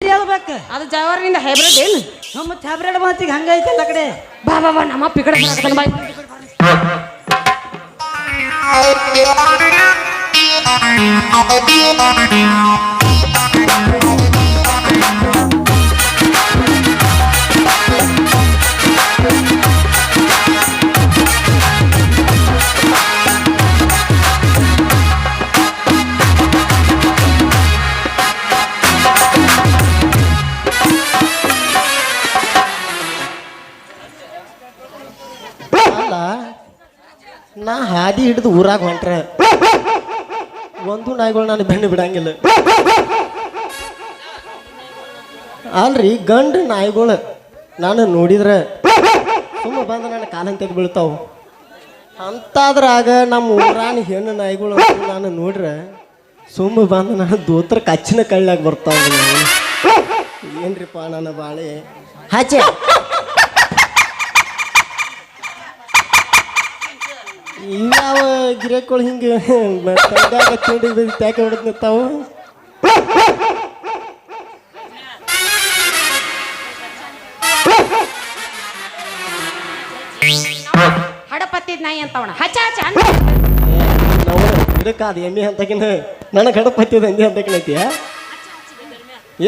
ಹೇಳ್ಬೇಕ ಅದು ಜವಾರಿನಿಂದ ಹೈಬ್ರಿಡ್ ಏನು? ನಮ್ಮ ಹ್ಯಾಬ್ರೇಡ್ ಮಾತಿಗೆ ಹಂಗೈತೆ ಎಲ್ಲ ಕಡೆ. ಬಾ ಬಾ ಬಾ ನಮ್ಮ ಅಪ್ಪ ಈ ಕಡೆ ಬರಾಕತ್ತಾನ ಬಾಯ್ ಅಲ್ಲ? ನಾ ಹಾದಿ ಹಿಡಿದು ಊರಾಗ ಹೊಂಟ್ರೆ. ಒಂದು ನಾಯಿಗಳು ನಾನು ಬೆಣ್ಣೆ ಬಿಡಂಗಿಲ್ಲ. ಅಲ್ರಿ, ಗಂಡು ನಾಯಿಗಳು ನಾನು ನೋಡಿದ್ರೆ ಸುಮ್ಮ ಬಂದು ನನ್ನ ಕಾಲಂತ ಬೀಳ್ತಾವು. ಅಂತಾದ್ರಾಗ ನಮ್ಮ ಊರಾನ ಹೆಣ್ಣು ನಾಯಿಗಳು ನಾನು ನೋಡ್ರೆ ಸುಮ್ಮ ಬಂದು ನನ್ನ ದೋತ್ರ ಕಚ್ಚಿನ ಕಳ್ಳಾಗ ಬರ್ತಾವ. ಏನ್ರಿಪ್ಪ ನನ್ನ ಬಾಳೆ? ಹಾಚೆ ಇವ್ಯಾವ ಗಿರಕ್ಕೊಳ ಹಿಂಗ ತಂದಾಗ ತಿಂಡಿ ಬಿದ್ದು ತ್ಯಾಕೆ ಹೊಡೆದ್ನ ತಾವು? ಹಡಪತ್ತಿದ್ ನಾಯಿ ಅಂತವಣ. ಹಚ್ಚ ಹಚ್ಚ. ನಾವು ಗಿಡಕ್ಕೆ ಅದು ಎಮ್ಮೆ ಅಂತಕಿನ ನನಗೆ ಹಡಪತ್ತಿದ ಅಂದಿ ಅಂತಕಿನ ಐತಿಯ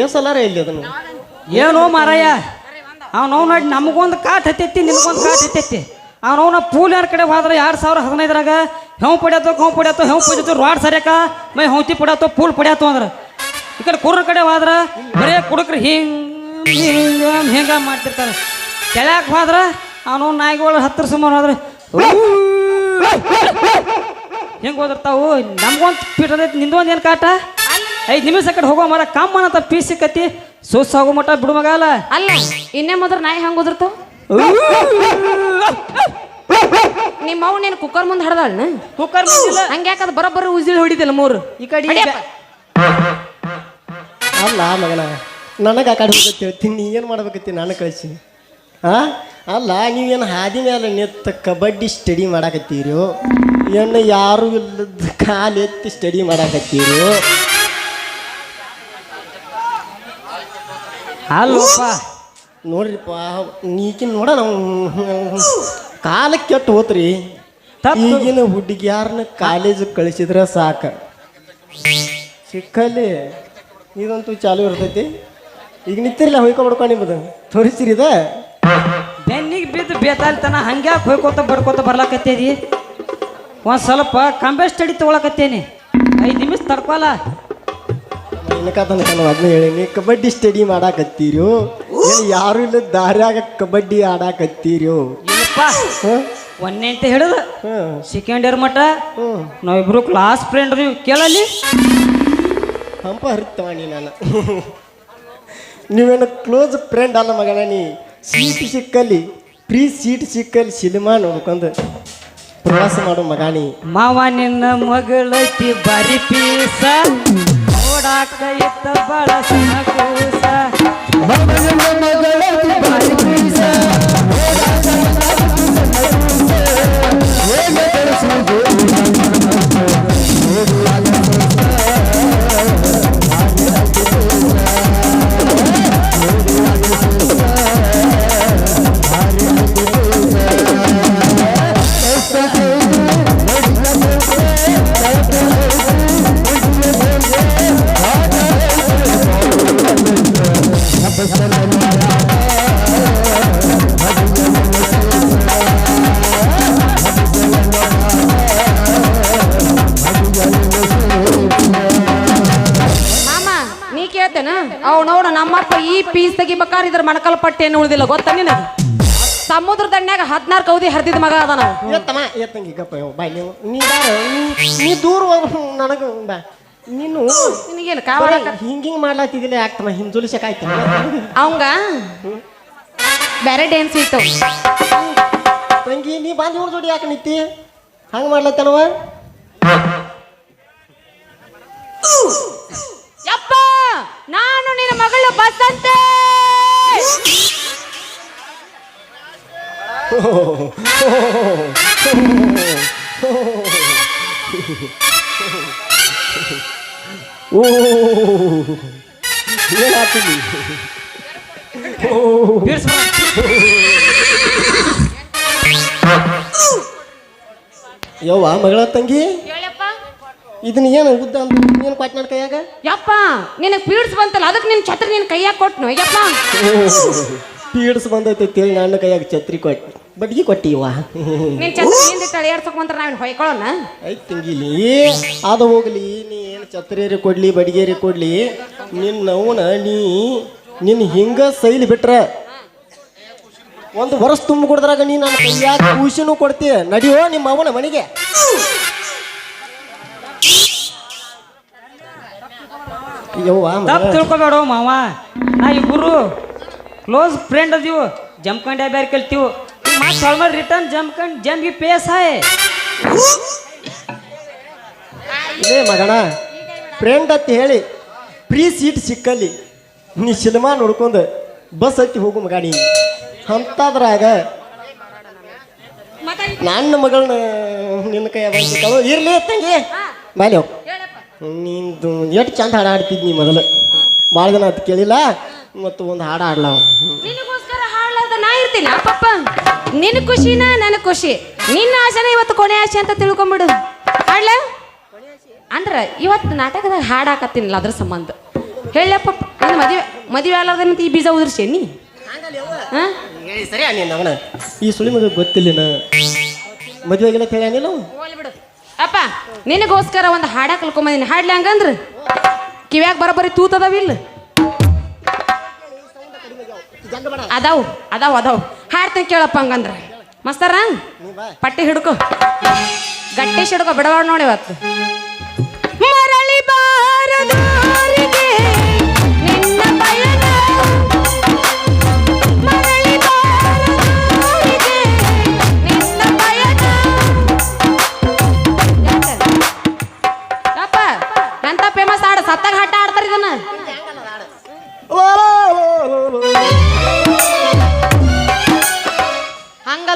ಏಸಲ್ಲಾರ ಇಲ್ಲಿ ಅದನ್ನು? ಏನೋ ಮಾರಾಯ. ಅವ್ನು ನೋಡಿ ನಮಗೊಂದು ಕಾಟ್ ಹತ್ತೈತಿ ನಿಮಗೊಂದು ಕಾಟ್ ಹತ್ತೈತಿ. ಅವನವನ ಪೂಲ್ ಯಾರ ಕಡೆ ಹೋದ್ರೆ ಎರಡು ಸಾವಿರ ಹದಿನೈದರಾಗ ಹೆವ್ ಪಡ್ಯಾತೋ ಹೆವ್ ಪಡ್ಯಾತೋ ಹೆವ್ ಪಡ್ಯಾತೋ ರಾಡ್ ಸರಿಯಾಕ, ಮೈ ಹೌತಿ ಪಡ್ಯಾತೋ, ಪೂಲ್ ಪಡ್ಯಾತು ಅಂದ್ರೆ. ಈ ಕಡೆ ಕುರ್ರ ಕಡೆ ಹೋದ್ರೆ ಬರೇ ಕುಡುಕ್ರಿ ಹಿಂಗ ಹಿಂಗ ಹಿಂಗ ಮಾಡ್ತಿರ್ತಾರೆ. ಕೆಳಕ್ಕೆ ಹೋದ್ರೆ ಅವನು ನಾಯಿಗಳು ಹತ್ತಿರ ಸುಮಾರು ಹೋದ್ರೆ ಹೆಂಗೆ ಹೋದಿರ್ತಾವು. ನಮ್ಗೊಂದು ಪೀಠದೈತಿ ನಿಂದೊಂದು ಏನು ಕಾಟ? ಐದು ನಿಮಿಷ ಕಡೆ ಹೋಗೋ ಮರ ಕಮ್ಮ ಅಂತ ಪೀಸ್ ಸಿಕ್ಕತಿ. ಸೋಸ್ ಹೋಗೋ ಮಟ್ಟ ಬಿಡು ಮಗ ಅಲ್ಲ. ಅಲ್ಲ ಇನ್ನೇ ಮೊದಲು ನಾಯಿ ಹೆಂಗೆ ಉದಿರ್ತಾವ ನಿಮ್ಮ ಅವ್ ನೀನು ಕುಕ್ಕರ್ ಮುಂದೆ ಹಡ್ದಾಳ ಕುಕ್ಕರ್ ಮುಚ್ಚಿಲ್ಲ. ಹಂಗ್ಯಾಕ ಅದು ಬರೋಬ್ಬರ ಉಜಿಲ್ ಹೊಡಿದಿಲ್ಲ ಮೂರು. ಈ ಕಡೆ ಈ. ಅಲ್ಲ ಮಗನ ನನಗೆ ಆ ಕಡೆ ಹೋಗತ್ತಿ ನೀ ಏನು ಮಾಡ್ಬೇಕತ್ತಿ ನಾನು ಕಳಿಸಿ. ಹಾ ಅಲ್ಲ ನೀವೇನು ಹಾದಿ ಮೇಲೆ ನೆತ್ತ ಕಬಡ್ಡಿ ಸ್ಟಡಿ ಮಾಡಾಕತ್ತೀರೋ? ಏನು ಯಾರು ಇಲ್ಲದ ಕಾಲು ಎತ್ತಿ ಸ್ಟಡಿ ಮಾಡಾಕತ್ತೀರೋ? ಅಲ್ಲಪ್ಪ. ನೋಡ್ರಿಪ್ಪ ಈಗಿನ ನೋಡ ನಾವು. ಕಾಲಕ್ಕೆ ಕೆಟ್ಟು ಹೋತ್ರಿ. ಈಗಿನ ಹುಡುಗಿಯಾರನ್ನ ಕಾಲೇಜ್ ಕಳಿಸಿದ್ರೆ ಸಾಕ. ಸಿಕ್ಕಲ್ಲಿ ಇದಂತೂ ಚಾಲು ಇರ್ತೈತಿ. ಈಗ ನಿಂತಿರಲ್ಲ ಹೊಯ್ಕೊ ಬಡ್ಕೊಂಡು ನಿಮ್ಮದು ತೋರಿಸ್ತೀರಿ ಇದ. ಬೆನ್ನಿಗೆ ಬಿದ್ದು ಬೇತಾಲ್ತನ ಹಂಗ್ಯಾಕೆ ಹೊಯ್ಕೋತ ಬಡ್ಕೋತ ಬರ್ಲಾಕತ್ತೇರಿ? ಒಂದು ಸ್ವಲ್ಪ ಕಂಬೆ ಸ್ಟಡಿ ತೊಗೊಳಕತ್ತೇನಿ. ಐದು ನಿಮಿಷ ತಡ್ಕೊಲ್ಲ ಏನಕ್ಕ ತನಕ ಅದನ್ನ ಹೇಳೀನಿ ಕಬಡ್ಡಿ ಸ್ಟಡಿ ಮಾಡಾಕತ್ತೀರೋ. ಯಾರು ಇಲ್ಲ ದಾರ್ಯಾಗ ಕಬಡ್ಡಿ ಆಡಾಕತ್ತೀರಿ? ಒಂದೇ ಅಂತ ಹಿಡಿದು ಹಾಂ. ಸೆಕೆಂಡ್ ಇಯರ್ ಮಟ್ಟ ನಾವಿಬ್ರು ಕ್ಲಾಸ್ ಫ್ರೆಂಡ್ ನೀವು ಕೇಳಲ್ಲಿ? ಹಂಪ ಹರಿತವಾಣಿ ನಾನು. ನೀವೇನು ಕ್ಲೋಸ್ ಫ್ರೆಂಡ್ ಅಲ್ಲ ಮಗನ ನೀ. ಸೀಟ್ ಸಿಕ್ಕಲ್ಲಿ ಫ್ರೀ ಸೀಟ್ ಸಿಕ್ಕಲ್ಲಿ ಸಿನಿಮಾ ನೋಡ್ಕೊಂಡು ಪ್ರವಾಸ ಮಾಡು ಮಗಾಣಿ. ಮಾವ ನಿನ್ನ ಮಗಳೈತಿ ಬಾರಿ ಪೀಸ ನೋಡಾಕ ಇತ್ತ ಬಾಳ ಸಣ್ಣ ಕೂಸ. ಮಾಮ ನೀ ಕೇಳ್ತೇನ ಅವ್ ನೋಡ ನಮ್ಮಪ್ಪ ಈ ಪೀಸ್ ತೆಗಿಬೇಕಾದ್ರೆ ಇದ್ರ ಮಣಕಲ್ ಪಟ್ಟಿ ಏನು ಉಳಿದಿಲ್ಲ ಗೊತ್ತಾ ನಿನಗೆ? ಸಮುದ್ರ ದಂಡ್ಯಾಗ ಹದಿನಾರು ಕೌದಿ ಹರಿದಿದ ಮಗ ಅದ ನಾವು ಎತ್ತಮ್ಮ ಎತ್ತಂಗಿ ಗಪ್ಪ ಬಾಯ್ ನೀವು ನೀ ಬಾರ ನೀ- ನೀ ದೂರ ನನಗೆ ಬಾ. ನೀನು ನಿನಗೇನು ಕಾವಲ ಹಿಂಗ ಹಿಂಗೆ ಮಾಡ್ಲಾತಿದ್ದಿಲ್ಲ ಯಾಕಮ್ಮ ಹಿಂದುಲಿಸಕಾಯ್ತು ಅವಂಗ? ಬೇರೆ ಡ್ಯಾನ್ಸ್ ಇತ್ತು. ತಂಗಿ ನೀ ಬಂದು ಇವ್ರ ಜೋಡಿ ಯಾಕೆ ನಿತ್ತಿ? ಹಂಗೆ ಮಾಡ್ಲತ್ತನವ ಯಪ್ಪ ನಾನು ನಿನ್ನ ಮಗಳು ಬಸಂತೆ ಏನಾಗ್ತೀನಿ. ಯವ್ವ ಮಗಳ ತಂಗಿ ಇದನ್ನ ಏನು ಉದ್ದ ಅಂತ ಏನು ಕೊಟ್ಟ ನನ್ನ ಕೈಯಾಗ ಯಪ್ಪ ನಿನ್ನ ಪೀಡ್ಸ್ ಬಂತಲ್ಲ ಅದಕ್ಕೆ ನಿನ್ನ ಛತ್ರಿ ನಿನ್ನ ಕೈಯಾಗ ಕೊಟ್ನು ಯಪ್ಪ. ಪೀಡ್ಸ್ ಬಂದೈತೆ ತಿಳಿ ನನ್ನ ಕೈಯಾಗ ಛತ್ರಿ ಕೊಟ್ಟು ಬಡ್ಗಿ ಕೊಟ್ಟಿವ. ನಿನ್ನ ಛತ್ರಿ ಹಿಂದಿಟ್ಟು ಅಳಿಯಾಡ್ಸಕ್ ಬಂದ್ರ ನಾವ್ ಹೊಯ್ಕೊಳ್ಳೋಣ ಐತ್ ತಿಂಗಿಲಿ ಅದು ಹೋಗ್ಲಿ ನೀ ಏನು ಛತ್ರಿಯರಿ ಕೊಡ್ಲಿ ಬಡಿಗೇರಿ ಕೊಡ್ಲಿ ನಿನ್ನ ಅವನ ನೀ ನಿನ್ನ ಹಿಂಗ ಸೈಲಿ ಬಿಟ್ರ. ಒಂದು ವರ್ಷ ತುಂಬ ಕೊಡ್ದ್ರಾಗ ನೀ ನನ್ನ ಕೈಯಾಗ ಖುಷಿನೂ ಕೊಡ್ತೀಯ ನಡಿಯೋ ನಿಮ್ಮ ಅವನ ಮನೆಗೆ. ಯವ್ವ. ತಪ್ಪು ತಿಳ್ಕೊಬೇಡ ಮಾವ. ನಾ ಇಬ್ಬರು ಕ್ಲೋಸ್ ಫ್ರೆಂಡ್ ಅದೀವು. ಜಮ್ಕಂಡೆ ಬೇರೆ ಕಲ್ತೀವು. ಮತ್ತೆ ಸೊಳ್ಮಲ್ ರಿಟರ್ನ್ ಜಮ್ಕಂಡ್ ಜಮ್ಗೆ ಪೇಸ್ ಹಾಯ್ ಏ ಮಗಣ ಫ್ರೆಂಡ್ ಅಂತ ಹೇಳಿ ಫ್ರೀ ಸೀಟ್ ಸಿಕ್ಕಲ್ಲಿ ನೀ ಸಿನಿಮಾ ನೋಡ್ಕೊಂಡು ಬಸ್ ಹತ್ತಿ ಹೋಗು ಮಗ ನೀ. ಅಂತಾದ್ರಾಗ ನನ್ನ ಮಗಳನ್ನ ನಿನ್ನ ಕೈ ಇರ್ಲಿ ತಂಗಿ. ಮೇಲೆ ಹೋಗು. ನಿಂದು ಎಷ್ಟು ಚಂದ ಹಾಡು ಆಡ್ತಿದ್ನಿ ಮೊದಲು? ಭಾಳ ದಿನ ಅದು ಕೇಳಿಲ್ಲ? ಮತ್ತು ಒಂದು ಹಾಡು ಆಡ್ಲ ನಿನಗೋಸ್ಕರ ನಾ ಇರ್ತೀನಿ. ನಿನ್ನ ಖುಷಿನ ನನ್ನ ಖುಷಿ. ನಿನ್ನ ಆಸೆನ ಇವತ್ತು ಕೊನೆ ಆಸೆ ಅಂತ ತಿಳ್ಕೊಂಬಿಡು. ಹಾಡ್ಲ? ಅಂದ್ರ ಇವತ್ತು ನಾಟಕದಾಗ ಹಾಡ್ ಹಾಕತ್ತೀನಿಲ್ಲ ಅದ್ರ ಸಂಬಂಧ. ಹೇಳಪ್ಪ ನನ್ನ ಮದುವೆ ಮದುವೆ ಮತ್ತೆ ಈ ಬೀಜ ಉದುರ್ಸಿ ನೀ? ಹಾ? ಸರಿ ನೀನು ಅವನ ಈ ಸುಳಿ ಮಗ ಗೊತ್ತಿಲ್ಲ ಮದುವೆ ಆಗಿಲ್ಲ ಕೇಳಿ ಬಿಡು ಅಪ್ಪ ನಿನಗೋಸ್ಕರ ಒಂದು ಹಾಡ ಕಲ್ಕೊಂಬಂದಿನಿ. ಹಾಡ್ಲಿ ಹಂಗಂದ್ರ? ಕಿವ್ಯಾಗ ಬರೋಬ್ಬರಿ ತೂತದವಿಲ್ಲ ಅದಾವು ಅದಾವು ಅದಾವು. ಹಾಡ್ತೀನಿ ಕೇಳಪ್ಪ ಹಂಗಂದ್ರ. ಮಸ್ತಾರ ಪಟ್ಟಿ ಹಿಡ್ಕೊ. ಗಟ್ಟಿ ಹಿಡ್ಕೊ ಬಿಡವಾಡ ನೋಡಿ ಇವತ್ತು.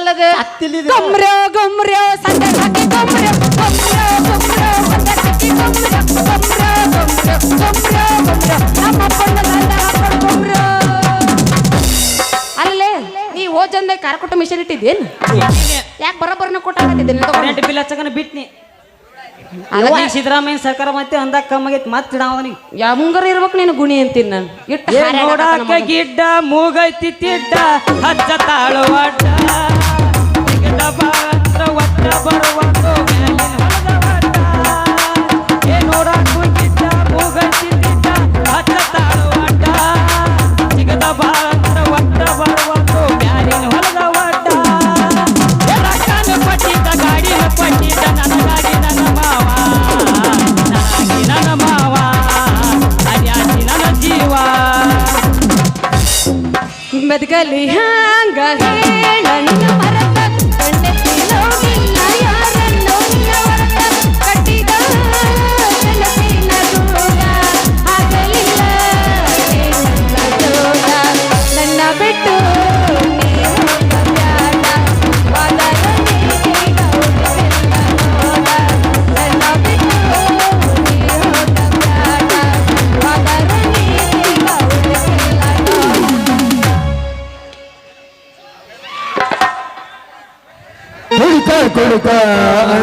ನಮ್ಮ ಹಾಕೊಂಡು ಗೊಮ್ರ್ಯೋ ಅಲ್ಲೇ ನೀ ಓ ಚಂದ ಕಾರ ಕೊಟ್ಟು ಮಿಷನ್ ಇಟ್ಟಿದ್ದೇನು ಯಾಕೆ ಬರೋಬ್ಬರನ ಕೊಟ್ಟಾಕತ್ತಿದ್ದೇನೆ ಕರೆಂಟ್ ಬಿಲ್ ಹಚ್ಚಕನ ಬಿಟ್ನಿ. ಅದಕ್ಕೆ ಸಿದ್ದರಾಮಯ್ಯ ಸರ್ಕಾರ ಮತ್ತೆ ಅಂದಾಗ ಕಮ್ಮಾಗೈತಿ ಮತ್ತೆ ಅವನಿಗೆ. ಯಂಗರ ಇರ್ಬೇಕು ನೀನು ಗುಣಿ ಅಂತೀನಿ ನಾನು. ಇಟ್ಟ ನೋಡಾಕ. ಗಿಡ್ಡ ಮೂಗೈತಿ ತಿಡ್ಡ ಹಚ್ಚ ಗಿಡ್ಡ ಬಾತ್ರ കൊടുക്കാൻ